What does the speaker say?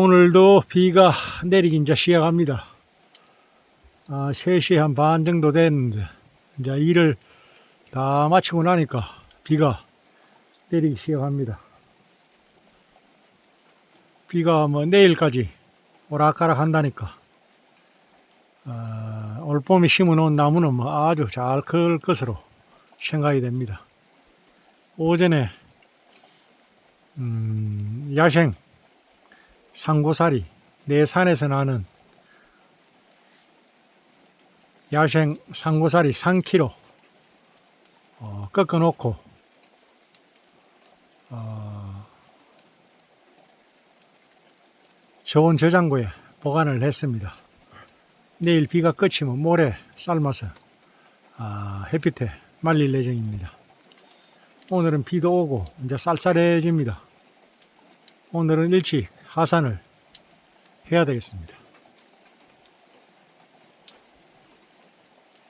오늘도 비가 내리기 이제 시작합니다. 아, 3시 한 반 정도 됐는데, 이제 일을 다 마치고 나니까 비가 내리기 시작합니다. 비가 뭐 내일까지 오락가락 한다니까, 아, 올 봄에 심어놓은 나무는 뭐 아주 잘 클 것으로 생각이 됩니다. 오전에, 음, 야생, 상고사리, 내 산에서 나는 야생 상고사리 3kg 어, 꺾어놓고 어, 좋은 저장고에 보관을 했습니다. 내일 비가 그치면 모레 삶아서 아, 햇빛에 말릴 예정입니다. 오늘은 비도 오고 이제 쌀쌀해집니다. 오늘은 일찍 하산을 해야 되겠습니다.